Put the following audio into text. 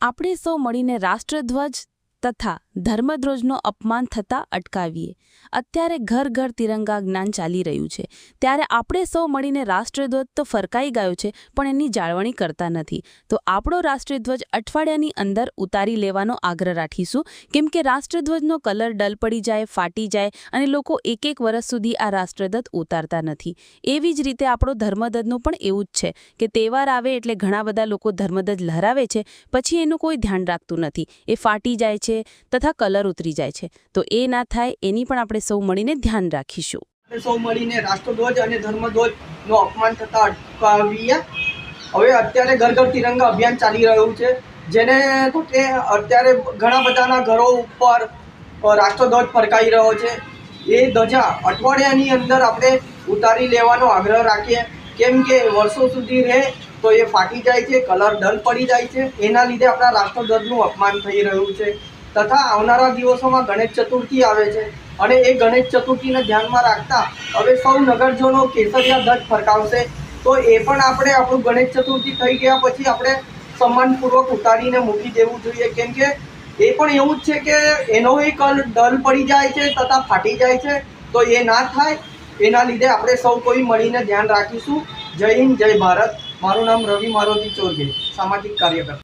આપણે સૌ મળીને રાષ્ટ્રધ્વજ તથા ધર્મધ્વજનો અપમાન થતાં અટકાવીએ. અત્યારે ઘર ઘર તિરંગા જ્ઞાન ચાલી રહ્યું છે. ત્યારે આપણે સૌ મળીને રાષ્ટ્રધ્વજ તો ફરકાઈ ગયો છે, પણ એની જાળવણી કરતા નથી. તો આપણો રાષ્ટ્રધ્વજ અઠવાડિયાની અંદર ઉતારી લેવાનો આગ્રહ રાખીશું. કેમ કે રાષ્ટ્રધ્વજનો કલર ડલ પડી જાય, ફાટી જાય અને લોકો એક એક વર્ષ સુધી આ રાષ્ટ્રધ્વજ ઉતારતા નથી. એવી જ રીતે આપણો ધર્મધ્વજનું પણ એવું જ છે કે તહેવાર આવે એટલે ઘણા બધા લોકો ધર્મધ્વજ લહેરાવે છે, પછી એનું કોઈ ધ્યાન રાખતું નથી. એ ફાટી જાય છે તથા કલર ઉતરી જાય છે. તો એ ના થાય, એની પણ આપણે સૌ મળીને ધ્યાન રાખીશું. સૌ મળીને રાષ્ટ્રધ્વજ અને ધર્મધ્વજનું અપમાન થતા અટકાવીએ. હવે અત્યારે ઘર ઘર તિરંગા અભિયાન ચાલી રહ્યું છે, જેને તો કે અત્યારે ઘણા બધાના ઘરો ઉપર રાષ્ટ્રધ્વજ ફરકાઈ રહ્યો છે. એ ધજા અઠવાડિયાની અંદર આપણે ઉતારી લેવાનો આગ્રહ રાખીએ. કેમ કે વર્ષો સુધી રહે તો એ ફાટી જાય છે, કલર ડલ પડી જાય છે. એના લીધે આપણા રાષ્ટ્રધ્વજનું અપમાન થઈ રહ્યું છે. તથા આવનારા દિવસોમાં ગણેશ ચતુર્થી આવે છે. અને એ ગણેશ ચતુર્થીને ધ્યાનમાં રાખતા હવે સૌ નગરજનો કેસરિયા ધ્વજ ફરકાવશે. તો એ પણ આપણે આપણું ગણેશ ચતુર્થી થઈ ગયા પછી આપણે સન્માનપૂર્વક ઉતારીને મૂકી દેવું જોઈએ. કેમ કે એ પણ એવું જ છે કે એનો એક ડલ પડી જાય છે તથા ફાટી જાય છે. તો એ ના થાય. એના લીધે આપણે સૌ કોઈ મળીને ધ્યાન રાખીશું. જય હિન્દ, જય ભારત. મારું નામ રવિ મારોતી ચોરગે સામાજિક કાર્યકર